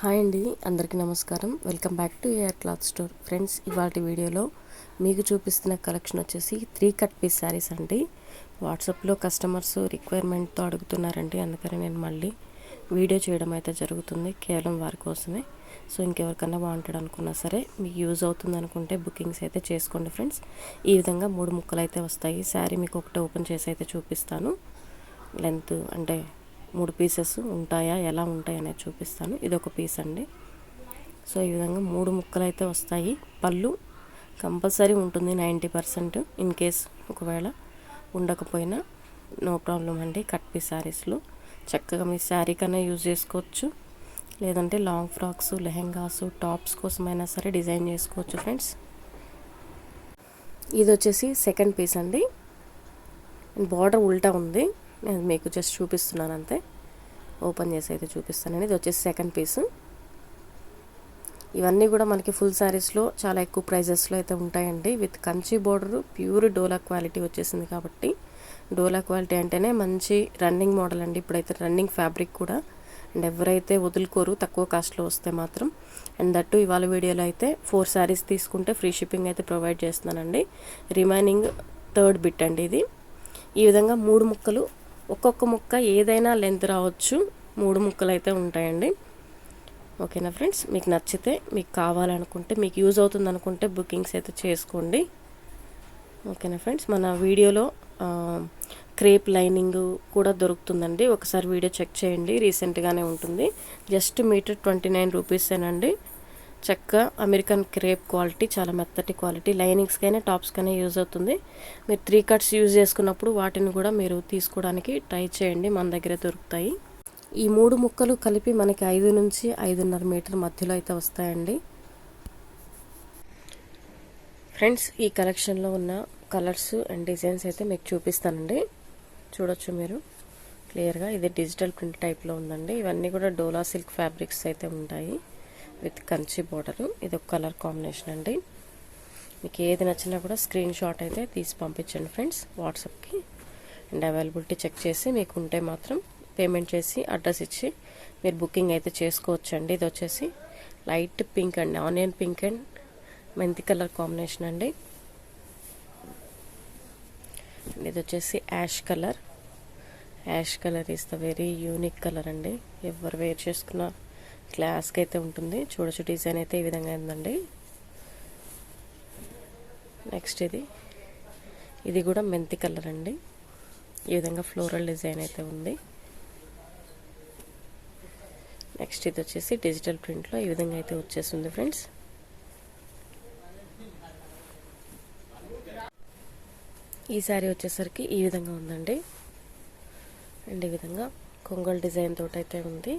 Hi అండి అందరికీ నమస్కారం. Welcome back to air cloth store. Friends ఇవాటి వీడియోలో మీకు చూపిస్తున్న కలెక్షన్ వచ్చేసి త్రీ కట్ పీస్ శారీస్ అండి. వాట్సాప్లో కస్టమర్స్ రిక్వైర్మెంట్తో అడుగుతున్నారండి అందుకని నేను మళ్ళీ వీడియో చేయడం అయితే జరుగుతుంది కేవలం వారి కోసమే. సో ఇంకెవరికన్నా బాగుంటాడు అనుకున్నా సరే మీకు యూజ్ అవుతుంది అనుకుంటే బుకింగ్స్ అయితే చేసుకోండి ఫ్రెండ్స్. ఈ విధంగా మూడు ముక్కలు అయితే వస్తాయి. శారీ మీకు ఒకటి ఓపెన్ చేసి అయితే చూపిస్తాను. లెంత్ అంటే మూడు పీసెస్ ఉంటాయా? ఎలా ఉంటాయి అనేది చూపిస్తాను. ఇది ఒక పీస్ అండి. సో ఈ విధంగా మూడు ముక్కలు అయితే వస్తాయి. పళ్ళు కంపల్సరీ ఉంటుంది నైంటీ పర్సెంట్. ఇన్ కేస్ ఒకవేళ ఉండకపోయినా నో ప్రాబ్లం అండి. కట్ పీస్ శారీస్లో చక్కగా మీ శారీ కన్నా యూజ్ చేసుకోవచ్చు. లేదంటే లాంగ్ ఫ్రాక్స్ లెహెంగాస్ టాప్స్ కోసమైనా సరే డిజైన్ చేసుకోవచ్చు ఫ్రెండ్స్. ఇది వచ్చేసి సెకండ్ పీస్ అండి బార్డర్ ఉల్టా ఉంది. నేను మీకు జస్ట్ చూపిస్తున్నాను అంతే. ఓపెన్ చేసి అయితే చూపిస్తాను ఇది వచ్చేసి సెకండ్ పీస్ ఇవన్నీ కూడా మనకి ఫుల్ శారీస్లో చాలా ఎక్కువ ప్రైజెస్లో అయితే ఉంటాయండి. With Kanchi border pure dola quality వచ్చేసింది కాబట్టి డోలా క్వాలిటీ అంటేనే మంచి రన్నింగ్ మోడల్ అండి. ఇప్పుడైతే రన్నింగ్ ఫ్యాబ్రిక్ కూడా. అండ్ ఎవరైతే వదులుకోరు తక్కువ కాస్ట్లో వస్తే మాత్రం. అండ్ దట్టు ఇవాళ వీడియోలో అయితే ఫోర్ శారీస్ తీసుకుంటే ఫ్రీ షిప్పింగ్ అయితే ప్రొవైడ్ చేస్తున్నానండి. రిమైనింగ్ థర్డ్ బిట్ అండి ఇది. ఈ విధంగా మూడు ముక్కలు ఒక్కొక్క ముక్క ఏదైనా లెంత్ రావచ్చు. మూడు ముక్కలు అయితే ఉంటాయండి. ఓకేనా ఫ్రెండ్స్? మీకు నచ్చితే మీకు కావాలనుకుంటే మీకు యూజ్ అవుతుంది అనుకుంటే బుకింగ్స్ అయితే చేసుకోండి. ఓకేనా ఫ్రెండ్స్? మన వీడియోలో క్రేప్ లైనింగ్ కూడా దొరుకుతుందండి. ఒకసారి వీడియో చెక్ చేయండి. రీసెంట్గానే ఉంటుంది. జస్ట్ మీటర్ ట్వంటీ నైన్ రూపీసేనండి. చక్క అమెరికన్ క్రేప్ క్వాలిటీ చాలా మెత్తటి క్వాలిటీ. లైనింగ్స్కైనా టాప్స్కైనా యూజ్ అవుతుంది. మీరు త్రీ కట్స్ యూజ్ చేసుకున్నప్పుడు వాటిని కూడా మీరు తీసుకోవడానికి ట్రై చేయండి. మన దగ్గర దొరుకుతాయి. ఈ మూడు ముక్కలు కలిపి మనకి ఐదు నుంచి ఐదున్నర మీటర్ మధ్యలో అయితే వస్తాయండి. ఫ్రెండ్స్ ఈ కలెక్షన్లో ఉన్న కలర్స్ అండ్ డిజైన్స్ అయితే మీకు చూపిస్తానండి. చూడొచ్చు మీరు. క్లియర్గా ఇది డిజిటల్ ప్రింట్ టైప్లో ఉందండి. ఇవన్నీ కూడా డోలా సిల్క్ ఫ్యాబ్రిక్స్ అయితే ఉంటాయి. With Kanchi border. ఇది ఒక కలర్ కాంబినేషన్ అండి. మీకు ఏది నచ్చినా కూడా స్క్రీన్ షాట్ అయితే తీసి పంపించండి ఫ్రెండ్స్ వాట్సాప్కి. అండ్ అవైలబిలిటీ చెక్ చేసి మీకు ఉంటే మాత్రం పేమెంట్ చేసి అడ్రస్ ఇచ్చి మీరు బుకింగ్ అయితే చేసుకోవచ్చు అండి ఇది వచ్చేసి లైట్ పింక్ అండి ఆనియన్ పింక్ అండ్ మెంతి కలర్ కాంబినేషన్ అండి. ఇది వచ్చేసి ash colour. Ash colour is the very unique colour అండి. ఎవరు వేర్ చేసుకున్నారు క్లాస్కి అయితే ఉంటుంది. చూడొచ్చు డిజైన్ అయితే ఈ విధంగా ఉందండి. నెక్స్ట్ ఇది. ఇది కూడా మెంతి కలర్ అండి. ఈ విధంగా ఫ్లోరల్ డిజైన్ అయితే ఉంది. నెక్స్ట్ ఇది వచ్చేసి డిజిటల్ ప్రింట్లో ఈ విధంగా అయితే వచ్చేస్తుంది ఫ్రెండ్స్. ఈ శారీ వచ్చేసరికి ఈ విధంగా ఉందండి. అండ్ ఈ విధంగా కొంగల్ డిజైన్ తోటైతే అయితే ఉంది.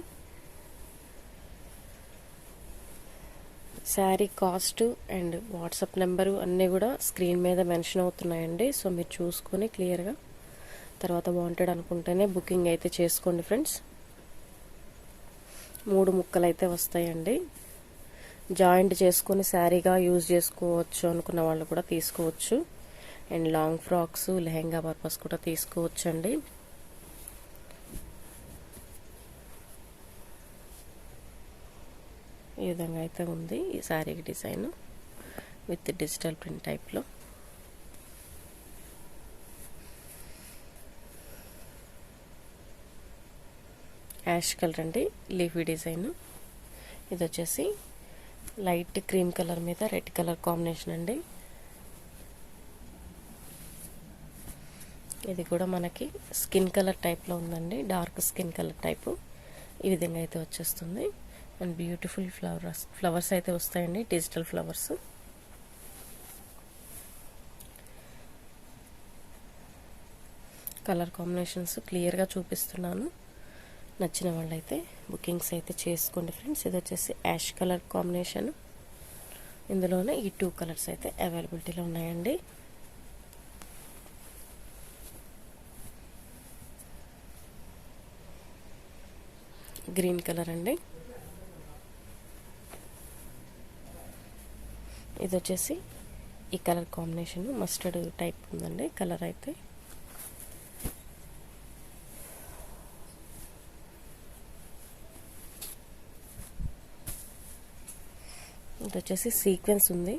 Sari cost and WhatsApp number అన్నీ కూడా స్క్రీన్ మీద మెన్షన్ అవుతున్నాయండి. సో మీరు చూసుకొని క్లియర్గా తర్వాత వాంటెడ్ అనుకుంటేనే బుకింగ్ అయితే చేసుకోండి ఫ్రెండ్స్. మూడు ముక్కలు అయితే వస్తాయండి. జాయింట్ చేసుకొని శారీగా యూజ్ చేసుకోవచ్చు అనుకున్న వాళ్ళు కూడా తీసుకోవచ్చు. And long frocks lehenga purpose కూడా తీసుకోవచ్చు ఈ విధంగా అయితే ఉంది ఈ శారీకి డిజైన్ విత్ డిజిటల్ ప్రింట్ టైప్లో యాష్ కలర్ అండి లీఫీ డిజైన్ ఇది వచ్చేసి లైట్ క్రీమ్ కలర్ మీద రెడ్ కలర్ కాంబినేషన్ అండి. ఇది కూడా మనకి స్కిన్ కలర్ టైప్లో ఉందండి డార్క్ స్కిన్ కలర్ టైపు ఈ విధంగా అయితే వచ్చేస్తుంది. అండ్ బ్యూటిఫుల్ ఫ్లవర్స్ ఫ్లవర్స్ అయితే వస్తాయండి డిజిటల్ ఫ్లవర్స్. కలర్ కాంబినేషన్స్ క్లియర్గా చూపిస్తున్నాను. నచ్చిన వాళ్ళైతే బుకింగ్స్ అయితే చేసుకోండి ఫ్రెండ్స్. ఇది వచ్చేసి యాష్ కలర్ కాంబినేషన్. ఇందులోనే ఈ టూ కలర్స్ అయితే అవైలబిలిటీలో ఉన్నాయండి. గ్రీన్ కలర్ అండి. ఇది వచ్చేసి ఈ కలర్ కాంబినేషన్. మస్టర్డ్ టైప్ ఉందండి. కలర్ అయితే. ఇది వచ్చేసి సీక్వెన్స్ ఉంది.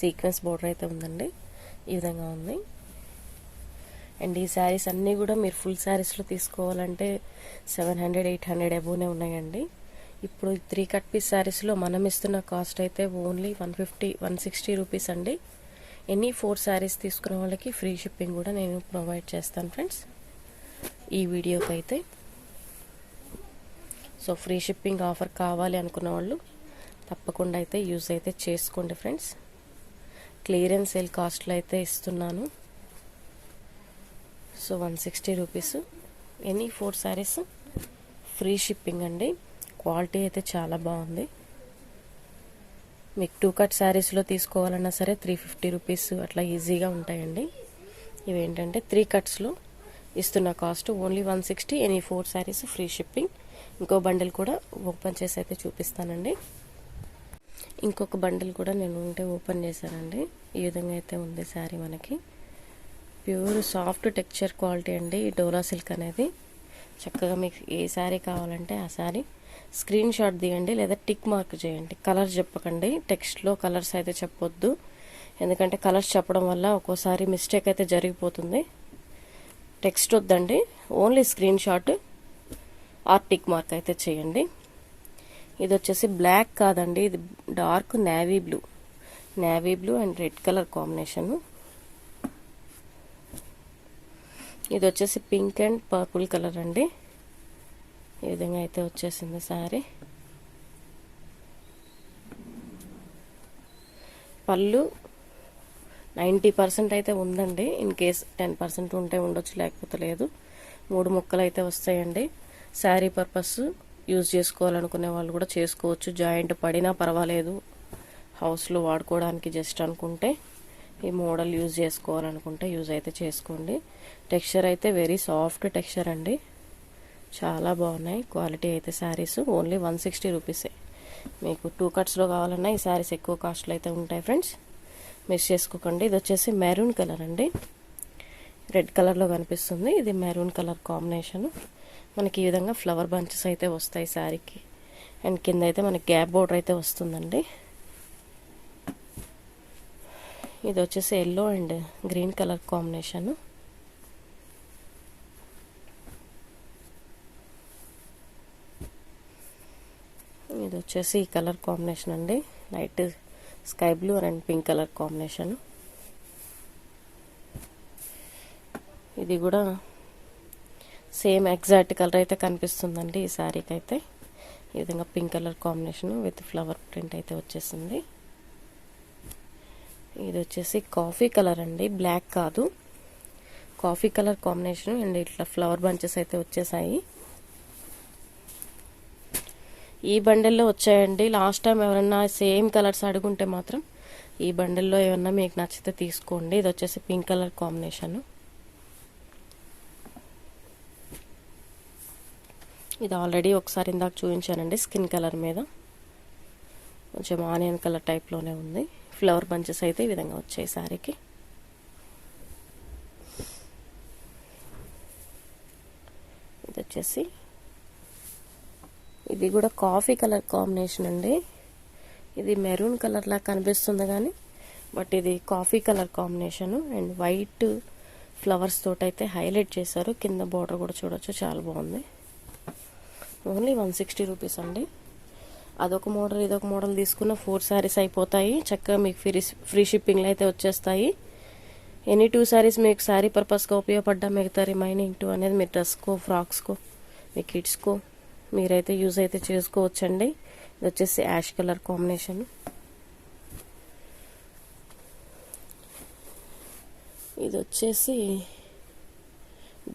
సీక్వెన్స్ బోర్డర్ అయితే ఉందండి. ఈ విధంగా ఉంది. అండ్ ఈ శారీస్ అన్నీ కూడా మీరు ఫుల్ శారీస్లో తీసుకోవాలంటే సెవెన్ హండ్రెడ్ ఎయిట్ హండ్రెడ్ అబోనే ఉన్నాయండి. ఇప్పుడు త్రీ కట్ పీస్ శారీస్లో మనం ఇస్తున్న కాస్ట్ అయితే only one fifty one sixty rupees అండి. ఎనీ ఫోర్ శారీస్ తీసుకున్న వాళ్ళకి ఫ్రీ షిప్పింగ్ కూడా నేను ప్రొవైడ్ చేస్తాను ఫ్రెండ్స్. ఈ వీడియోకి అయితే. సో ఫ్రీ షిప్పింగ్ ఆఫర్ కావాలి అనుకున్న వాళ్ళు తప్పకుండా అయితే యూజ్ అయితే చేసుకోండి ఫ్రెండ్స్. క్లియరెన్స్ సేల్ కాస్ట్లో అయితే ఇస్తున్నాను. So one sixty rupees. Any four saris free shipping అండి. క్వాలిటీ అయితే చాలా బాగుంది. మీకు టూ కట్ శారీస్లో తీసుకోవాలన్నా సరే త్రీ ఫిఫ్టీ రూపీస్ అట్లా ఈజీగా ఉంటాయండి. ఇవేంటంటే త్రీ కట్స్లో ఇస్తున్న cost only one sixty any four saris free shipping. ఇంకో బండిల్ కూడా ఓపెన్ చేసి అయితే చూపిస్తానండి. ఇంకొక బండిల్ కూడా నేను ఉంటే ఓపెన్ చేశానండి. ఈ విధంగా అయితే ఉంది శారీ మనకి. ప్యూర్ సాఫ్ట్ టెక్స్చర్ క్వాలిటీ అండి ఈ డోలా సిల్క్ అనేది. చక్కగా మీకు ఏ శారీ కావాలంటే ఆ శారీ స్క్రీన్ షాట్ తీయండి లేదా టిక్ మార్క్ చేయండి. కలర్ చెప్పకండి. టెక్స్ట్లో కలర్స్ అయితే చెప్పొద్దు. ఎందుకంటే కలర్స్ చెప్పడం వల్ల ఒక్కోసారి మిస్టేక్ అయితే జరిగిపోతుంది. టెక్స్ట్ వద్దండి. Only screenshot or tick mark అయితే చేయండి. ఇది వచ్చేసి బ్లాక్ కాదండి. ఇది dark navy blue. Navy blue and red colour combination. ఇది వచ్చేసి పింక్ అండ్ పర్పుల్ కలర్ అండి. ఈ విధంగా అయితే వచ్చేసింది సారీ. పళ్ళు నైంటీ పర్సెంట్ అయితే ఉందండి. ఇన్ కేస్ టెన్ పర్సెంట్ ఉంటే ఉండొచ్చు లేకపోతే లేదు. మూడు ముక్కలు అయితే వస్తాయండి. శారీ పర్పస్ యూజ్ చేసుకోవాలనుకునే వాళ్ళు కూడా చేసుకోవచ్చు. జాయింట్ పడినా పర్వాలేదు. హౌస్లో వాడుకోవడానికి జస్ట్ అనుకుంటే ఈ మోడల్ యూజ్ చేసుకోవాలనుకుంటే యూజ్ అయితే చేసుకోండి. టెక్స్చర్ అయితే వెరీ సాఫ్ట్ టెక్స్చర్ అండి. చాలా బాగున్నాయి. క్వాలిటీ అయితే శారీస్ ఓన్లీ వన్ సిక్స్టీ రూపీసే. మీకు టూ కట్స్లో కావాలన్నా ఈ శారీస్ ఎక్కువ కాస్ట్లో అయితే ఉంటాయి ఫ్రెండ్స్. మిస్ చేసుకోకండి. ఇది వచ్చేసి మెరూన్ కలర్ అండి. రెడ్ కలర్లో కనిపిస్తుంది. ఇది మెరూన్ కలర్ కాంబినేషన్. మనకి ఈ విధంగా ఫ్లవర్ బంచెస్ అయితే వస్తాయి శారీకి. అండ్ కింద అయితే మనకి గ్యాప్ బోర్డర్ అయితే వస్తుందండి. ఇది వచ్చేసి yellow and green colour combination. ఇది వచ్చేసి ఈ కలర్ కాంబినేషన్ అండి. Light sky blue and pink colour combination. ఇది కూడా సేమ్ ఎగ్జాక్ట్ కలర్ అయితే కనిపిస్తుందండి ఈ శారీకి అయితే ఈ విధంగా pink colour combination with flower print అయితే వచ్చేసింది. ఇది వచ్చేసి కాఫీ కలర్ అండి. బ్లాక్ కాదు. కాఫీ కలర్ కాంబినేషన్ అండ్ ఇట్లా ఫ్లవర్ బంచెస్ అయితే వచ్చేసాయి. ఈ బండిల్లో వచ్చాయండి. లాస్ట్ టైం ఎవరన్నా సేమ్ కలర్స్ అడుగుంటే మాత్రం ఈ బండిల్లో ఏమన్నా మీకు నచ్చితే తీసుకోండి. ఇది వచ్చేసి పింక్ కలర్ కాంబినేషన్ ఇది ఆల్రెడీ ఒకసారి ఇందాక చూపించానండి స్కిన్ కలర్ మీద. కొంచెం ఆనియన్ కలర్ టైప్లోనే ఉంది. ఫ్లవర్ బంచెస్ అయితే ఈ విధంగా వచ్చాయి శారీకి ఇది వచ్చేసి ఇది కూడా కాఫీ కలర్ కాంబినేషన్ అండి. ఇది మెరూన్ కలర్ లా కనిపిస్తుంది కానీ బట్ ఇది coffee colour combination. And white flowers తోటి అయితే హైలైట్ చేశారు. కింద బార్డర్ కూడా చూడొచ్చు చాలా బాగుంది. ఓన్లీ వన్ సిక్స్టీ రూపీస్ అండి. అదొక మోడల్ ఇదొక మోడల్ తీసుకున్న ఫోర్ శారీస్ అయిపోతాయి. చక్కగా మీకు ఫ్రీ ఫ్రీ షిప్పింగ్లో అయితే వచ్చేస్తాయి. ఎనీ టూ శారీస్ మీకు శారీ పర్పస్గా ఉపయోగపడ్డా మిగతా రిమైనింగ్ టూ అనేది మీ డ్రెస్కో ఫ్రాక్స్కో మీ కిడ్స్కో మీరైతే యూజ్ అయితే చేసుకోవచ్చండి. ఇది వచ్చేసి యాష్ కలర్ కాంబినేషన్. ఇది వచ్చేసి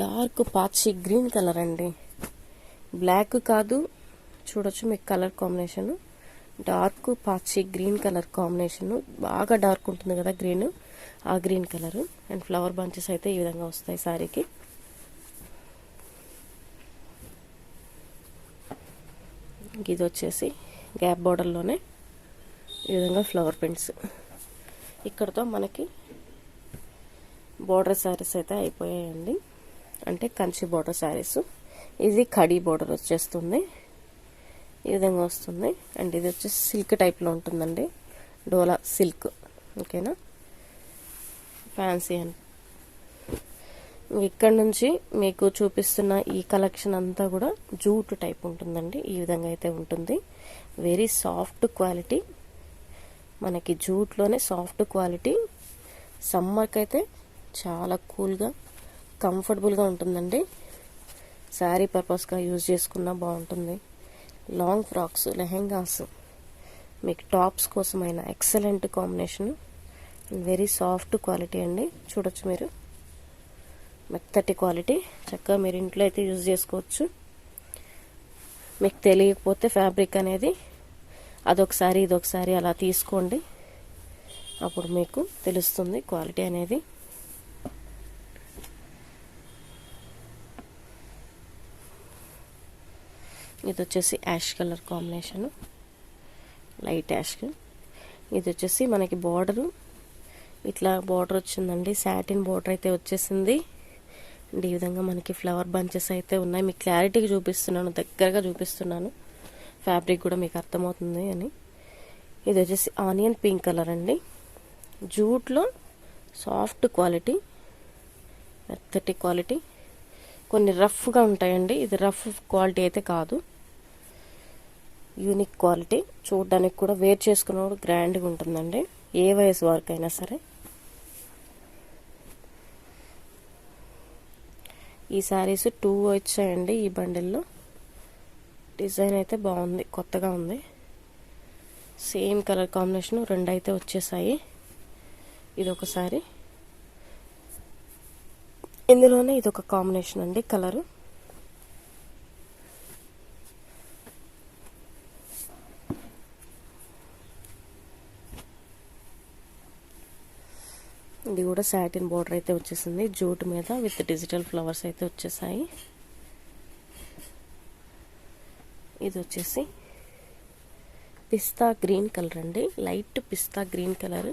డార్క్ పాచి గ్రీన్ కలర్ అండి. బ్లాక్ కాదు చూడొచ్చు మీకు కలర్ కాంబినేషన్. డార్క్ పాచి గ్రీన్ కలర్ కాంబినేషన్. బాగా డార్క్ ఉంటుంది కదా గ్రీన్ ఆ green colour. And flower bunches అయితే ఈ విధంగా వస్తాయి శారీకి ఇది వచ్చేసి గ్యాప్ బార్డర్లోనే ఈ విధంగా ఫ్లవర్ ప్రింట్స్. ఇక్కడతో మనకి బోర్డర్ శారీస్ అయితే అయిపోయాయండి. అంటే కంచి బోర్డర్ శారీస్. ఇది కడీ బోర్డర్ వచ్చేస్తుంది. ఈ విధంగా వస్తుంది. అండ్ ఇది వచ్చేసి సిల్క్ టైప్లో ఉంటుందండి. డోలా సిల్క్. ఓకేనా? ఫ్యాన్సీ అండ్ ఇక్కడ నుంచి మీకు చూపిస్తున్న ఈ కలెక్షన్ అంతా కూడా జూట్ టైప్ ఉంటుందండి. ఈ విధంగా అయితే ఉంటుంది. వెరీ సాఫ్ట్ క్వాలిటీ మనకి జూట్లోనే సాఫ్ట్ క్వాలిటీ సమ్మర్కి అయితే చాలా కూల్గా కంఫర్టబుల్గా ఉంటుందండి. శారీ పర్పస్గా యూజ్ చేసుకున్నా బాగుంటుంది. లాంగ్ ఫ్రాక్స్ లెహెంగాస్ మీకు tops కోసమైన excellent combination very soft quality అండి. చూడొచ్చు మీరు. మెత్తటి క్వాలిటీ. చక్కగా మీరు ఇంట్లో అయితే యూజ్ చేసుకోవచ్చు. మీకు తెలియకపోతే ఫ్యాబ్రిక్ అనేది అదొకసారి ఇదొకసారి అలా తీసుకోండి. అప్పుడు మీకు తెలుస్తుంది క్వాలిటీ అనేది. ఇది వచ్చేసి ash colour combination. Light ash ఇది వచ్చేసి మనకి బార్డరు. ఇట్లా బార్డర్ వచ్చిందండి. సాటిన్ బార్డర్ అయితే వచ్చేసింది. అండ్ ఈ విధంగా మనకి ఫ్లవర్ బంచెస్ అయితే ఉన్నాయి. మీకు క్లారిటీగా చూపిస్తున్నాను దగ్గరగా చూపిస్తున్నాను. ఫ్యాబ్రిక్ కూడా మీకు అర్థమవుతుంది అని. ఇది వచ్చేసి ఆనియన్ పింక్ కలర్ అండి. జూట్లో సాఫ్ట్ క్వాలిటీ మెత్తటి క్వాలిటీ. కొన్ని రఫ్గా ఉంటాయండి. ఇది రఫ్ క్వాలిటీ అయితే కాదు. Unique quality. చూడడానికి కూడా వేర్ చేసుకున్నప్పుడు గ్రాండ్గా ఉంటుందండి. ఏ వయసు వరకు అయినా సరే. ఈ శారీస్ టూ వచ్చాయండి ఈ బండిల్లో. డిజైన్ అయితే బాగుంది కొత్తగా ఉంది. సేమ్ కలర్ కాంబినేషన్ రెండు అయితే వచ్చేసాయి. ఇది ఒకసారి ఇందులోనే ఇది ఒక కాంబినేషన్ అండి కలరు. ఇది కూడా సాటిన్ బోర్డర్ అయితే వచ్చేసింది. జూట్ మీద విత్ డిజిటల్ ఫ్లవర్స్ అయితే వచ్చేసాయి. ఇది వచ్చేసి పిస్తా గ్రీన్ కలర్ అండి. Light pista green colour.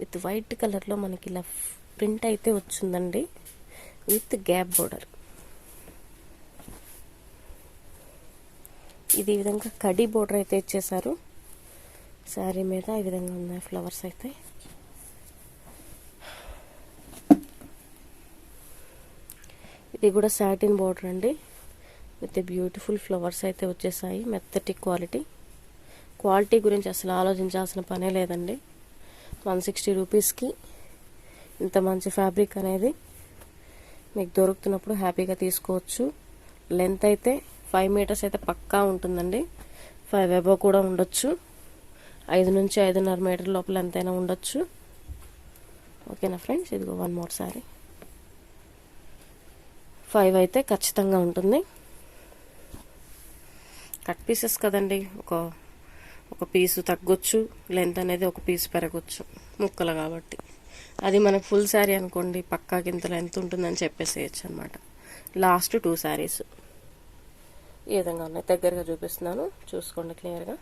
With white కలర్లో మనకి ఇలా ప్రింట్ అయితే వచ్చిందండి. విత్ గ్యాప్ బోర్డర్ ఇది ఈ విధంగా కడి బోర్డర్ అయితే ఇచ్చేసారు. శారీ మీద ఈ విధంగా ఉన్నాయి ఫ్లవర్స్ అయితే. ఇది కూడా సాటిన్ బోర్డర్ అండి. విత్ బ్యూటిఫుల్ ఫ్లవర్స్ అయితే వచ్చేసాయి. మెత్తటి క్వాలిటీ క్వాలిటీ గురించి అసలు ఆలోచించాల్సిన పనే లేదండి. వన్ సిక్స్టీ రూపీస్కి ఇంత మంచి ఫ్యాబ్రిక్ అనేది మీకు దొరుకుతున్నప్పుడు హ్యాపీగా తీసుకోవచ్చు. లెంత్ అయితే ఫైవ్ మీటర్స్ అయితే పక్కా ఉంటుందండి. ఫైవ్ ఎబో కూడా ఉండొచ్చు. ఐదు నుంచి ఐదున్నర మీటర్ లోపల ఎంతైనా ఉండొచ్చు. ఓకేనా ఫ్రెండ్స్ ఇదిగో వన్ మోర్ సారీ ఫైవ్ అయితే ఖచ్చితంగా ఉంటుంది. కట్ పీసెస్ కదండి ఒక ఒక పీసు తగ్గొచ్చు లెంత్ అనేది ఒక పీసు పెరగచ్చు ముక్కలు కాబట్టి. అది మనకు ఫుల్ శారీ అనుకోండి పక్కా ఇంత లెంత్ ఉంటుందని చెప్పేసేయచ్చు అనమాట లాస్ట్ టూ శారీస్. ఈ విధంగా ఉన్నాయి. దగ్గరగా చూపిస్తున్నాను. చూసుకోండి క్లియర్గా.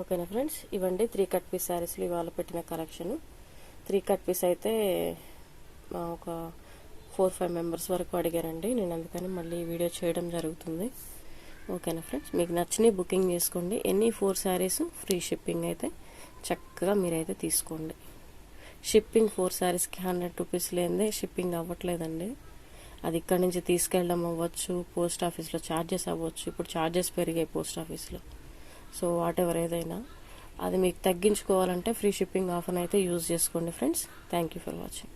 ఓకేనా ఫ్రెండ్స్? ఇవ్వండి త్రీ కట్ పీస్ శారీస్లు ఇవాళ పెట్టిన కలెక్షన్. త్రీ కట్ పీస్ అయితే ఒక ఫోర్ ఫైవ్ మెంబర్స్ వరకు అడిగారండి. నేను అందుకని మళ్ళీ వీడియో చేయడం జరుగుతుంది. ఓకేనా ఫ్రెండ్స్? మీకు నచ్చిన బుకింగ్ చేసుకోండి. ఎన్ని ఫోర్ శారీస్ ఫ్రీ షిప్పింగ్ అయితే చక్కగా మీరైతే తీసుకోండి. షిప్పింగ్ ఫోర్ శారీస్కి హండ్రెడ్ రూపీస్ లేదే షిప్పింగ్ అవ్వట్లేదండి. అది ఇక్కడి నుంచి తీసుకెళ్ళడం అవ్వచ్చు పోస్ట్ ఆఫీస్లో ఛార్జెస్ అవ్వచ్చు. ఇప్పుడు ఛార్జెస్ పెరిగాయి పోస్ట్ ఆఫీస్లో. సో వాట్ ఎవర్ ఏదైనా. అది మీకు తగ్గించుకోవాలంటే ఫ్రీ షిప్పింగ్ ఆఫర్ అయితే యూజ్ చేసుకోండి friends. Thank you for watching.